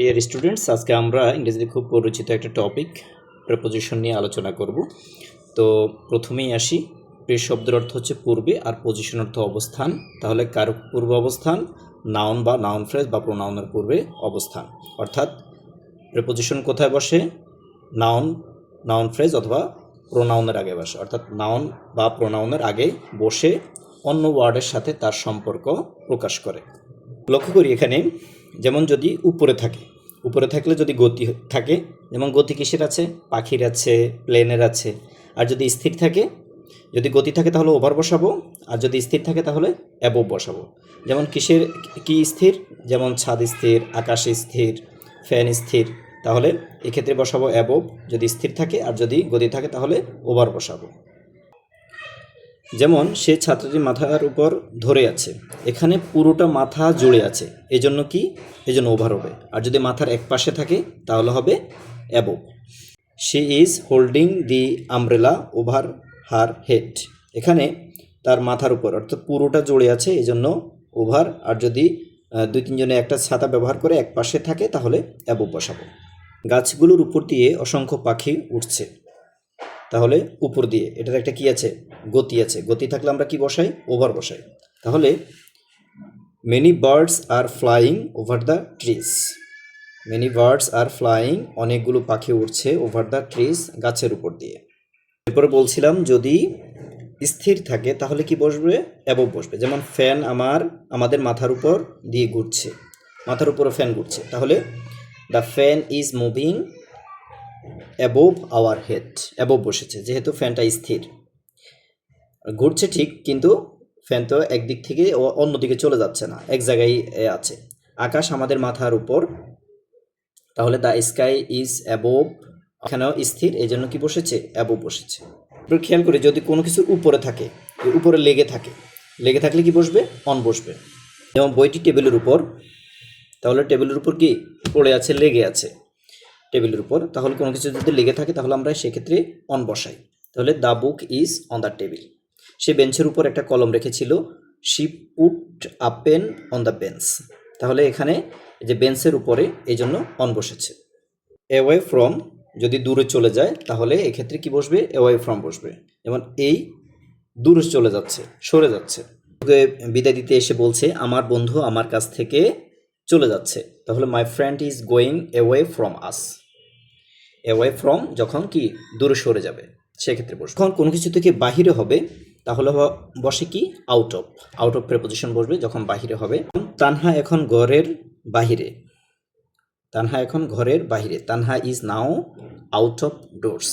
Dear students আজকে আমরা ইংরেজিতে খুব পরিচিত একটা টপিক প্রেপোজিশন নিয়ে আলোচনা করব। তো প্রথমেই আসি প্রে শব্দের অর্থ হচ্ছে পূর্বে আর পজিশন অর্থ অবস্থান। তাহলে কারক পূর্ব অবস্থান? নাউন বা নাউন ফ্রেজ বা প্রোনাউনের পূর্বে অবস্থান। অর্থাৎ প্রেপোজিশন কোথায় বসে? নাউন নাউন ফ্রেজ অথবা প্রোনাউনের আগে বসে। অর্থাৎ নাউন বা প্রোনাউনের আগে বসে অন্য ওয়ার্ডের সাথে তার সম্পর্ক প্রকাশ করে। লক্ষ্য করি এখানে, যেমন যদি উপরে থাকে উপরে থাকলে যদি গতি থাকে, যেমন গতি কিসের আছে? পাখির আছে, প্লেনের আছে। আর যদি স্থির থাকে, যদি গতি থাকে তাহলে ওভার বসাবো, আর যদি স্থির থাকে তাহলে অ্যাবভ বসাবো। যেমন কিসের, কি স্থির? যেমন ছাদ স্থির, আকাশ স্থির, ফ্যান স্থির, তাহলে এক্ষেত্রে বসাবো অ্যাবভ যদি স্থির থাকে, আর যদি গতি থাকে তাহলে ওভার বসাবো। যেমন সে ছাত্রটির মাথার উপর ধরে আছে, এখানে পুরোটা মাথা জুড়ে আছে। এজন্য কি? এজন্য ওভার হবে। আর যদি মাথার এক পাশে থাকে, তাহলে হবে above she is holding the umbrella over her head এখানে তার মাথার উপর, অর্থাৎ পুরোটা জুড়ে আছে, এজন্য ওভার আর যদি দুই তিনজনে একটা ছাতা ব্যবহার করে এক পাশে থাকে, তাহলে অ্যাবভ বসাবো। গাছগুলোর উপর দিয়ে অসংখ্য পাখি উঠছে তাহলে উপর দিয়ে, এটার একটা কি আছে? গতি আছে। গতি থাকলে আমরা কি বসাই? ওভার বসাই। তাহলে many birds are flying over the trees many birds are flying অনেকগুলো পাখি উঠছে ওভার দ্য ট্রিজ গাছের উপর দিয়ে। এরপরে বলছিলাম, যদি স্থির থাকে, তাহলে কি বসবে? অ্যাবভ বসবে। যেমন ফ্যান আমার, আমাদের মাথার উপর দিয়ে ঘুরছে। মাথার উপরে ফ্যান ঘুরছে। তাহলে the fan is moving above our head above বসেছে, যেহেতু ফ্যানটা স্থির। ঘুরছে ঠিক, কিন্তু ফ্যান তো একদিক থেকে অন্যদিকে চলে যাচ্ছে না, এক জায়গায় আছে। আকাশ আমাদের মাথার উপর, তাহলে দ্য স্কাই ইজ অ্যাবোভ এখানেও স্থির এই জন্য কি বসেছে? অ্যাবোভ বসেছে। এবার খেয়াল করে, যদি কোনো কিছুর উপরে থাকে উপরে লেগে থাকে, লেগে থাকলে কি বসবে? অন বসবে। যেমন বইটি টেবিলের উপর, তাহলে টেবিলের উপর কি? পড়ে আছে, লেগে আছে। টেবিলের উপর। তাহলে কোনো কিছু যদি লেগে থাকে, তাহলে আমরা সেক্ষেত্রে অন বসাই। তাহলে the book is on the table সে বেঞ্চের উপর একটা কলম রেখেছিল। She put a pen on the bench তাহলে এখানে যে বেঞ্চের উপরে এই জন্য অন বসেছে। অ্যাওয়ে ফ্রম যদি দূরে চলে যায়, তাহলে এক্ষেত্রে কি বসবে? অ্যাওয়ে ফ্রম বসবে। যেমন এই দূরে চলে যাচ্ছে, সরে যাচ্ছে। বিদায় দিতে এসে বলছে, আমার বন্ধু আমার কাছ থেকে চলে যাচ্ছে। তাহলে my friend is going away from us away from যখন কি? দূরে সরে যাবে। সেক্ষেত্রে বসবে। যখন কোনো কিছু থেকে বাহিরে হবে, তাহলে বসে কি? Out of out of preposition বসবে যখন বাহিরে হবে। তানহা এখন ঘরের বাহিরে। তানহা এখন ঘরের বাহিরে। Tanha is now out of doors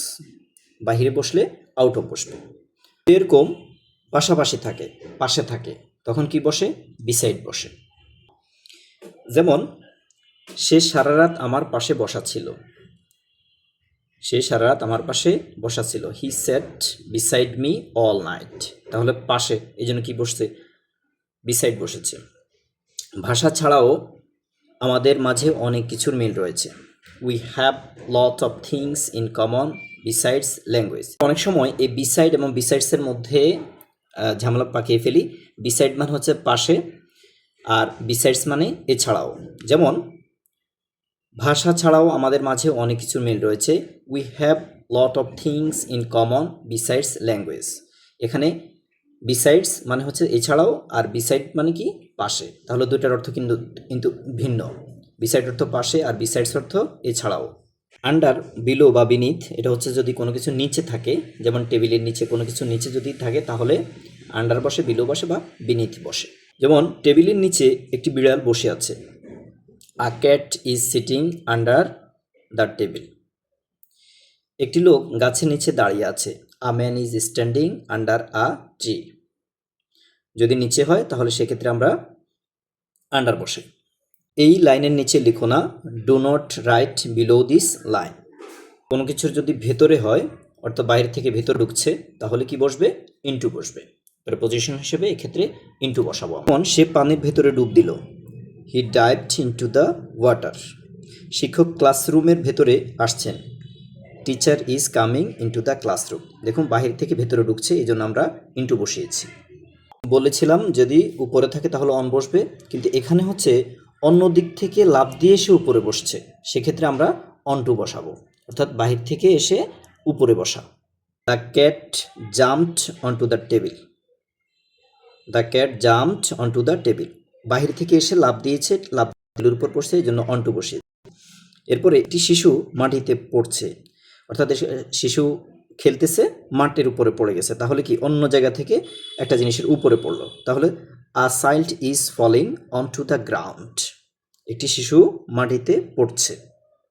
বাহিরে বসলে আউট অফ বসবে। এরকম পাশাপাশি থাকে, পাশে থাকে। তখন কি বসে? বিসাইড বসে। যেমন, সে সারা রাত আমার পাশে বসা ছিল। সে সারা রাত আমার পাশে বসা ছিল। He sat beside me all night তাহলে পাশে, এই জন্য কি বসছে? বিসাইড বসেছে। ভাষা ছাড়াও আমাদের মাঝে অনেক কিছুর মিল রয়েছে। We have lot of things in common besides language অনেক সময় এই বিসাইড এবং বিসাইডসের মধ্যে ঝামেলা পাকিয়ে ফেলি। বিসাইড মানে হচ্ছে পাশে আর বিসাইডস মানে এছাড়াও। যেমন, ভাষা ছাড়াও আমাদের মাঝে অনেক কিছুর মিল রয়েছে। We have lot of things in common besides language এখানে বিসাইডস মানে হচ্ছে এছাড়াও আর বিসাইড মানে কি? পাশে। তাহলে দুটার অর্থ কিন্তু কিন্তু ভিন্ন। বিসাইড অর্থ পাশে আর বিসাইডস অর্থ এছাড়াও। আন্ডার বিলো বা বিনিথ এটা হচ্ছে যদি কোনো কিছু নিচে থাকে, যেমন টেবিলের নিচে কোনো কিছু নিচে যদি থাকে, তাহলে আন্ডার বসে বিলো বসে বা বিনিথ বসে। যেমন টেবিলের নিচে একটি বিড়াল বসে আছে। A cat is sitting under the table একটি লোক গাছের নিচে দাঁড়িয়ে আছে। A man is standing under a tree যদি নিচে হয়, তাহলে সেক্ষেত্রে আমরা আন্ডার বসে। এই লাইনের নিচে লিখো না do not write below this line কোনো কিছুর যদি ভেতরে হয়, অর্থাৎ বাইরে থেকে ভেতর ঢুকছে, তাহলে কি বসবে? ইনটু বসবে। প্রেপোজিশন হিসেবে এক্ষেত্রে ইনটু বসাবো এখন সে পানির ভেতরে ডুব দিল। He dived into the water শিক্ষক ক্লাসরুমের ভেতরে আসছেন। Teacher is coming into the classroom দেখুন, বাহির থেকে ভেতরে ঢুকছে এই জন্য আমরা ইনটু বসিয়েছি। বলেছিলাম, যদি উপরে থাকে তাহলে অন বসবে, কিন্তু এখানে হচ্ছে অন্য দিক থেকে লাফ দিয়ে এসে উপরে বসছে। সেক্ষেত্রে আমরা অন্টু বসাবো। অর্থাৎ বাহির থেকে এসে উপরে বসা। The cat jumped onto the table the cat jumped on to the table বাহির থেকে এসে লাফ দিয়েছে, লাফ টেবিলের উপর পড়ছে, এই জন্য অন্টু বসিয়ে এরপরে একটি শিশু মাটিতে পড়ছে। অর্থাৎ শিশু খেলতেছে, মাটির উপরে পড়ে গেছে। তাহলে কি অন্য জায়গা থেকে একটা জিনিসের উপরে পড়ল? তাহলে a child is falling on to the ground একটি শিশু মাটিতে পড়ছে।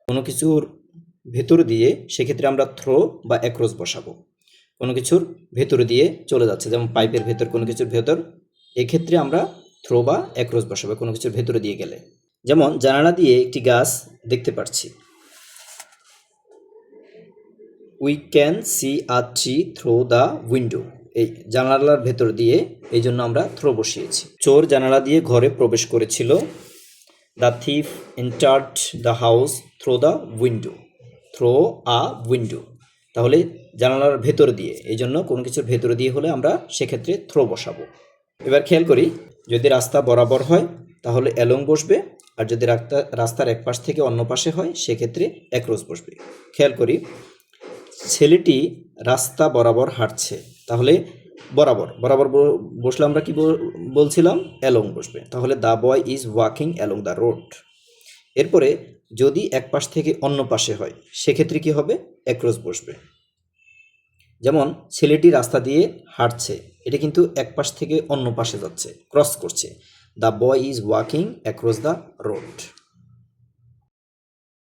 কোনো কিছুর ভেতর দিয়ে সেক্ষেত্রে আমরা থ্রো বা অ্যাক্রস বসাবো। কোনো কিছুর ভেতর দিয়ে চলে যাচ্ছে। যেমন পাইপের ভেতর কোনো কিছুর ভেতর, এক্ষেত্রে আমরা থ্রো বা অ্যাক্রস বসাবো কোনো কিছুর ভেতরে দিয়ে গেলে। যেমন জানালা দিয়ে একটি গাছ দেখতে পাচ্ছি we can see a tree through the window এই জানালার ভেতর দিয়ে এই জন্য আমরা থ্রো বসিয়েছি। চোর জানালা দিয়ে ঘরে প্রবেশ করেছিল। The thief entered the house through the window through a window তাহলে জানালার ভেতর দিয়ে। এই জন্য কোনো কিছুর ভেতর দিয়ে হলে আমরা সেক্ষেত্রে থ্রো বসাবো। এবার খেয়াল করি, যদি রাস্তা বরাবর হয়, তাহলে অ্যালং বসবে, আর যদি রাস্তা, রাস্তার এক পাশ থেকে অন্য পাশে হয়, সেক্ষেত্রে একরোজ বসবে। খেয়াল করি, ছেলেটি রাস্তা বরাবর হাঁটছে, তাহলে বরাবর বরাবর বসলে আমরা কি বলছিলাম? অ্যালং বসবে। তাহলে the boy is walking along the road এরপরে যদি এক পাশ থেকে অন্য পাশে হয়, সেক্ষেত্রে কি হবে? অ্যাক্রস বসবে। যেমন ছেলেটি রাস্তা দিয়ে হাঁটছে, এটা কিন্তু এক পাশ থেকে অন্য পাশে যাচ্ছে ক্রস করছে। The boy is walking across the road